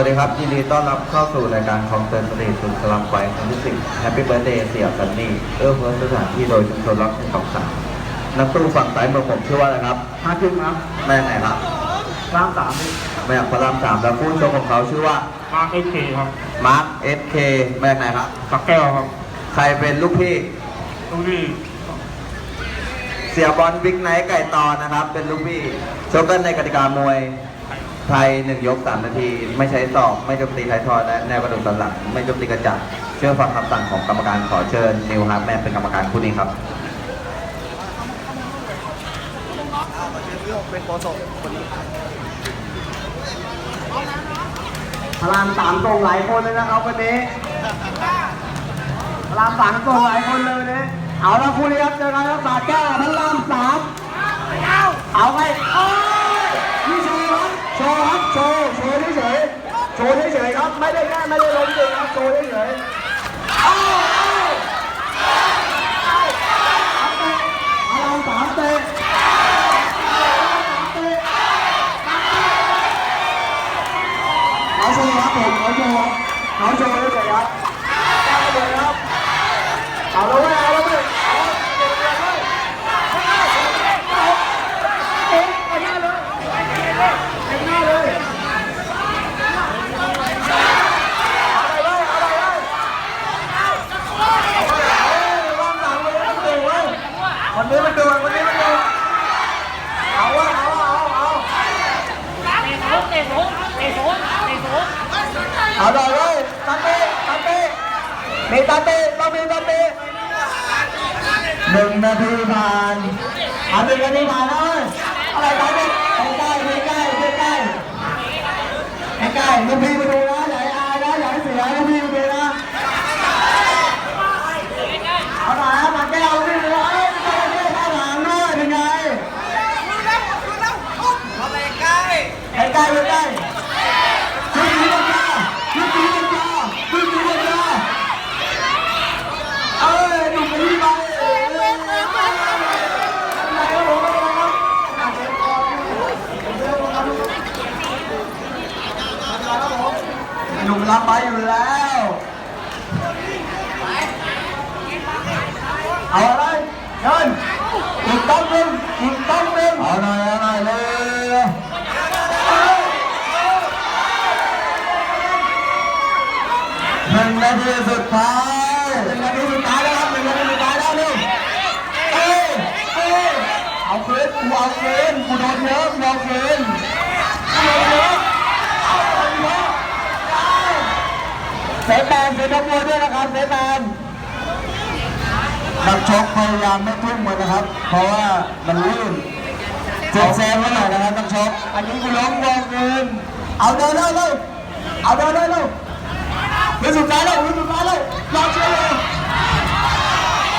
วัสดีครับยินดีต้อนรับเข้าสู่รายการคลองเตนสตรีทสุดสลัมไฟครั้งที่สิบแฮปปี้เบิร์ดเดย์เสียซันนี่เอื้อเฟื้อสถานที่โดยชุมชนรักของสามนักตู้ฝั่งซ้ายมือผมชื่อว่าอะไรครับห้าครึ่งครับแม่ไหนครับสามสามนี่แม่พระรามสามแล้วผู้ชมของเขาชื่อว่ามาเอเคครับมาร์คเอฟเคแม่ไหนครับสักแก้วครับ ใครเป็นลูกพี่ตรงนี้เสียบอลบิ๊กไนท์ไก่ตอนนะครับ เป็นลูกพี่ชกกันในกติกามวย ไทยหนึ่งยกสามนาที ไม่ใช้ศอกไม่โจมตีไทยทอยและแนวกระดูกสันหลังไม่โจมตีกระจับเชื่อฟังคำสั่งของกรรมการขอเชิญนิวฮาร์ดแมนเป็นกรรมการคู่นี้ครับพลามสามตรงหลายคนเลยนะครับวันนี้พลามสามตรงหลายคนเลยเนี่ยเอาละคู่นี้ครับเจอกันครับสาแก้วพลามสามเอาไปโอ้ยนี่โชว์ครับโชว์ครับโชว์โชว์เฉยๆโชว์เฉยๆครับ ไม่ได้แน่ไม่ได้ล้มจริงครับโชว์เฉยๆเอาเอาพลามสามเตะเขาโชว์ครับผมเขาโชว์ครับเขาโชว์เลยครับเอาเลยครับเอาแล้วเว้ยเอาแล้วเว้ยเอาเก่งเลยเอ๊ะไปหน้าเลยไปหน้าเลยเอาไปเลยเอาไปเลยเอาไปเลยว่างหลังเลยมันเก่งเว้ย วันนี้มันดูวันนี้มันดูเอาเว้ยเอาเอาเอาเตะสูงเตะสูงเตะสูงเอาหน่อยเลยตาเต้ตาเต้มีตาเต้ต้องมีตาเต้หนึ่งนาทีผ่านเอาหนึ่งนาทีผ่านแล้วเว้ยอะไรตาเต้ใกล้ใกล้ใกล้ใกล้ใกล้ใกล้ลูกพี่มาดูนะอย่าให้อายนะอย่าให้เสียลูกพี่มาดูนะเอาหน่อยครับมาแก้วลูกพี่ดูเอ้ยตาเต้ข้างหลังด้วยเป็นไงใกล้ ใกล้ใกล้ใกล้ขึ้นตีลังกขึ้นตีลังกาขึ้นตีลังกาเอ้ยหนุ่มไปที่ไปเอ้ยอะไรครับผมอะไรครับอะเดี๋ยวก่อนเดี๋ยวก่อนครับผมหนุ่มรับไปอยู่แล้วเอาอะไรเดินอีกต้องหนึ่งอีกต้องเอาหน่อยเอาหน่อยเลย ห นึ่งนาทีสุดท้ายหนึ่งนาทีสุดท้ายแล้วครับหนึ่งนาทีสุดท้ายแล้วเร็วเอ้ยเอ้ยเอาคืนกูเอาคืนกูโดนเยอะกูเอาคืนกูโดนเยอะเอาโดนเยอะเอาเซฟแมนเซฟนักมวยด้วยนะครับเซฟแมนนักชกพยายามไม่ทุ่มเลยนะครับ เพราะว่ามันลื่นเซฟเซฟไว้หน่อยนะครับนักชกอันนี้กูล้มวงเงินเอาเดินได้เลยเอาเดินได้เลย มือสุดท้ายแล้วเป็นสุดท้ายแล้วรอเชื่อเลย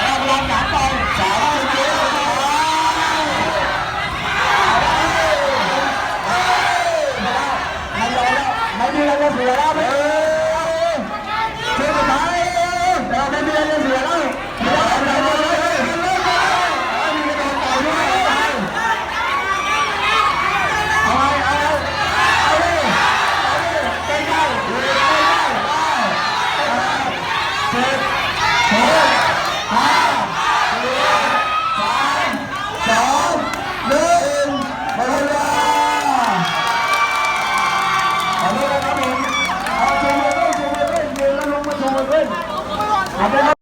รางวัลหนังไปสาวคนเดียไม่ยอแล้วไม่มีอะไรจะเสียแล้วไม่ i don't